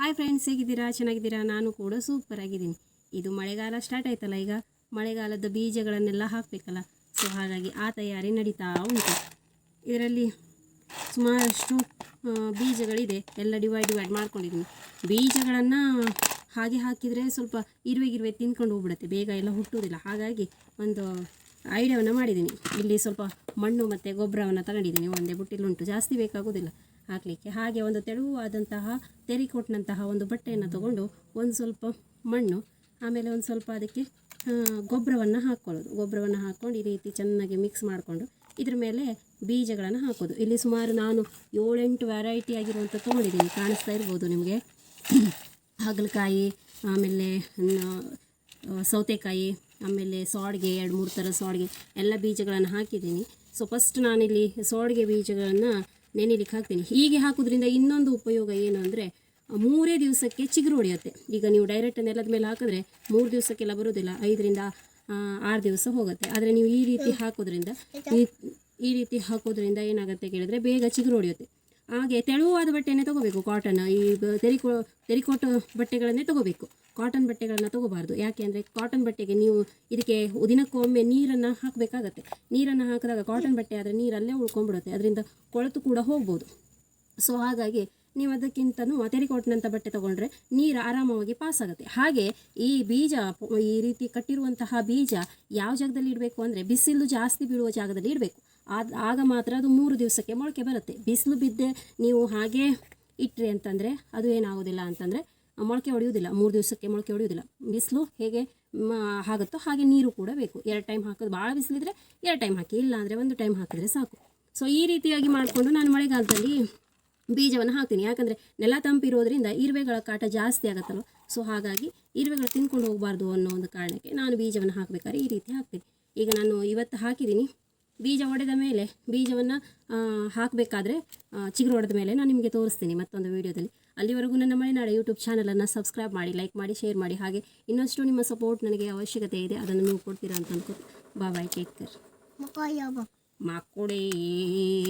Hi friends ಹೇಗಿದ್ದೀರಾ? ಚೆನ್ನಾಗಿದ್ದೀರಾ? ನಾನು ಕೂಡ ಸೂಪರ್ ಆಗಿದ್ದೀನಿ. ಇದು ಮಳೆಗಾಲ ಸ್ಟಾರ್ಟ್ ಆಯ್ತಲ್ಲ ಈಗ? ಮಳೆಗಾಲದ ಬೀಜಗಳನ್ನೆಲ್ಲ ಹಾಕಬೇಕಲ್ಲ? ಸೊ ಹಾಗಾಗಿ ಆ ತಯಾರಿ ನಡೀತಾ ಉಂಟು. ಇದರಲ್ಲಿ ಸುಮಾರಷ್ಟು ಬೀಜಗಳಿದೆ. ಎಲ್ಲ ಡಿವೈಡ್ ಡಿವೈಡ್ ಮಾಡ್ಕೊಂಡಿದ್ದೀನಿ. ಬೀಜಗಳನ್ನು ಹಾಗೆ ಹಾಕಿದರೆ ಸ್ವಲ್ಪ ಇರುವೆ ಗಿರುವೆ ತಿನ್ಕೊಂಡು ಹೋಗ್ಬಿಡುತ್ತೆ. ಬೇಗ ಎಲ್ಲ ಹುಟ್ಟುವುದಿಲ್ಲ. ಹಾಗಾಗಿ ಒಂದು ಐಡಿಯಾವನ್ನು ಮಾಡಿದ್ದೀನಿ. ಇಲ್ಲಿ ಸ್ವಲ್ಪ ಮಣ್ಣು ಮತ್ತು ಗೊಬ್ಬರವನ್ನು ತಗೊಂಡಿದ್ದೀನಿ. ಒಂದೇ ಬುಟ್ಟಿಲುಂಟು. ಜಾಸ್ತಿ ಬೇಕಾಗೋದಿಲ್ಲ. ಹಾಕಲಿಕ್ಕೆ. ಹಾಗೆ ಒಂದು ತೆಳುವಾದಂತಹ ತೆರಿಕೊಟ್ಟಿನಂತಹ ಒಂದು ಬಟ್ಟೆಯನ್ನು ತಗೊಂಡು ಒಂದು ಸ್ವಲ್ಪ ಮಣ್ಣು, ಆಮೇಲೆ ಒಂದು ಸ್ವಲ್ಪ ಅದಕ್ಕೆ ಗೊಬ್ಬರವನ್ನು ಹಾಕ್ಕೊಳ್ಳೋದು ಗೊಬ್ಬರವನ್ನು ಹಾಕ್ಕೊಂಡು ಈ ರೀತಿ ಚೆನ್ನಾಗಿ ಮಿಕ್ಸ್ ಮಾಡಿಕೊಂಡು ಇದ್ರ ಮೇಲೆ ಬೀಜಗಳನ್ನು ಹಾಕೋದು. ಇಲ್ಲಿ ಸುಮಾರು ನಾನು ಏಳೆಂಟು ವೆರೈಟಿ ಆಗಿರುವಂಥ ತೊಗೊಂಡಿದ್ದೀನಿ. ಕಾಣಿಸ್ತಾ ಇರ್ಬೋದು ನಿಮಗೆ. ಹಾಗಲಕಾಯಿ, ಆಮೇಲೆ ಸೌತೆಕಾಯಿ, ಆಮೇಲೆ ಸೋಡಿಗೆ, ಎರಡು ಮೂರು ಥರ ಸೋಡಿಗೆ ಎಲ್ಲ ಬೀಜಗಳನ್ನು ಹಾಕಿದ್ದೀನಿ. ಸೊ ಫಸ್ಟ್ ನಾನಿಲ್ಲಿ ಸೋಡಿಗೆ ಬೀಜಗಳನ್ನು ನೆನೆಲಿಕ್ಕೆ ಹಾಕ್ತೀನಿ ಹೀಗೆ ಹಾಕೋದ್ರಿಂದ ಇನ್ನೊಂದು ಉಪಯೋಗ ಏನು ಅಂದರೆ ಮೂರೇ ದಿವಸಕ್ಕೆ ಚಿಗುರು ಹೊಡೆಯುತ್ತೆ. ಈಗ ನೀವು ಡೈರೆಕ್ಟ್ ನೆಲದ ಮೇಲೆ ಹಾಕಿದ್ರೆ ಮೂರು ದಿವಸಕ್ಕೆಲ್ಲ ಬರೋದಿಲ್ಲ ಐದರಿಂದ ಆರು ದಿವಸ ಹೋಗುತ್ತೆ. ಆದರೆ ನೀವು ಈ ರೀತಿ ಹಾಕೋದ್ರಿಂದ, ಈ ರೀತಿ ಹಾಕೋದ್ರಿಂದ ಏನಾಗುತ್ತೆ ಕೇಳಿದ್ರೆ ಬೇಗ ಚಿಗುರು ಹೊಡೆಯುತ್ತೆ. ಹಾಗೆ ತೆಳುವಾದ ಬಟ್ಟೆನೇ ತಗೋಬೇಕು. ಕಾಟನ್ ಈ ತೆರಿಕೋ ತೆರಿಕೋಟ ಬಟ್ಟೆಗಳನ್ನೇ ತಗೋಬೇಕು. ಕಾಟನ್ ಬಟ್ಟೆಗಳನ್ನ ತಗೋಬಾರ್ದು. ಯಾಕೆ ಅಂದರೆ ಕಾಟನ್ ಬಟ್ಟೆಗೆ ನೀವು ಇದಕ್ಕೆ ದಿನಕ್ಕೊಮ್ಮೆ ನೀರನ್ನು ಹಾಕಬೇಕಾಗತ್ತೆ. ನೀರನ್ನು ಹಾಕಿದಾಗ ಕಾಟನ್ ಬಟ್ಟೆ ಆದರೆ ನೀರಲ್ಲೇ ಉಳ್ಕೊಂಡ್ಬಿಡುತ್ತೆ. ಅದರಿಂದ ಕೊಳೆತು ಕೂಡ ಹೋಗ್ಬೋದು. ಸೊ ಹಾಗಾಗಿ ನೀವು ಅದಕ್ಕಿಂತನೂ ತೆರಿಕೋಟ್ನಂಥ ಬಟ್ಟೆ ತಗೊಂಡ್ರೆ ನೀರು ಆರಾಮವಾಗಿ ಪಾಸ್ ಆಗುತ್ತೆ. ಹಾಗೆ ಈ ಬೀಜ, ಈ ರೀತಿ ಕಟ್ಟಿರುವಂತಹ ಬೀಜ ಯಾವ ಜಾಗದಲ್ಲಿ ಇಡಬೇಕು ಅಂದರೆ ಬಿಸಿಲು ಜಾಸ್ತಿ ಬೀಳುವ ಜಾಗದಲ್ಲಿ ಇಡಬೇಕು. ಆದ, ಆಗ ಮಾತ್ರ ಅದು ಮೂರು ದಿವಸಕ್ಕೆ ಮೊಳಕೆ ಬರುತ್ತೆ. ಬಿಸಿಲು ಬಿದ್ದೆ ನೀವು ಹಾಗೆ ಇಟ್ಟರೆ ಅಂತಂದರೆ ಅದು ಏನಾಗೋದಿಲ್ಲ ಅಂತಂದರೆ ಮೊಳಕೆ ಹೊಡೆಯೋದಿಲ್ಲ ಮೂರು ದಿವಸಕ್ಕೆ ಮೊಳಕೆ ಹೊಡೆಯೋದಿಲ್ಲ ಬಿಸಿಲು ಹೇಗೆ ಆಗುತ್ತೋ ಹಾಗೆ ನೀರು ಕೂಡ ಬೇಕು. ಎರಡು ಟೈಮ್ ಹಾಕೋದು ಭಾಳ ಬಿಸಿಲಿದ್ರೆ ಎರಡು ಟೈಮ್ ಹಾಕಿ ಇಲ್ಲ ಅಂದರೆ ಒಂದು ಟೈಮ್ ಹಾಕಿದರೆ ಸಾಕು. ಸೊ ಈ ರೀತಿಯಾಗಿ ಮಾಡಿಕೊಂಡು ನಾನು ಮಳೆಗಾಲದಲ್ಲಿ ಬೀಜವನ್ನು ಹಾಕ್ತೀನಿ. ಯಾಕಂದರೆ ನೆಲ ತಂಪಿರೋದ್ರಿಂದ ಇರುವೆಗಳ ಕಾಟ ಜಾಸ್ತಿ ಆಗುತ್ತಲ್ಲ ಸೊ ಹಾಗಾಗಿ ಇರುವೆಗಳು ತಿನ್ಕೊಂಡು ಹೋಗಬಾರ್ದು ಅನ್ನೋ ಒಂದು ಕಾರಣಕ್ಕೆ ನಾನು ಬೀಜವನ್ನು ಹಾಕಬೇಕಾದ್ರೆ ಈ ರೀತಿ ಹಾಕ್ತೀನಿ. ಈಗ ನಾನು ಇವತ್ತು ಹಾಕಿದ್ದೀನಿ. ಬೀಜ ಒಡೆದ ಮೇಲೆ, ಬೀಜವನ್ನು ಹಾಕಬೇಕಾದ್ರೆ ಚಿಗುರು ಹೊಡೆದ ಮೇಲೆ ನಾನು ನಿಮಗೆ ತೋರಿಸ್ತೀನಿ ಮತ್ತೊಂದು ವೀಡಿಯೋದಲ್ಲಿ ಅಲ್ಲಿವರೆಗೂ ನನ್ನ ಮಲೆನಾಡ ಯೂಟ್ಯೂಬ್ ಚಾನಲನ್ನು ಸಬ್ಸ್ಕ್ರೈಬ್ ಮಾಡಿ ಲೈಕ್ ಮಾಡಿ ಶೇರ್ ಮಾಡಿ. ಹಾಗೆ ಇನ್ನಷ್ಟು ನಿಮ್ಮ ಸಪೋರ್ಟ್ ನನಗೆ ಅವಶ್ಯಕತೆ ಇದೆ ಅದನ್ನು ನೀವು ಕೊಡ್ತೀರಾ ಅಂತ ಅನ್ಕೋ ಬಾಯ್ ಟೇಕ್ ಕೇರ್ ಮಾಕೊಡೇ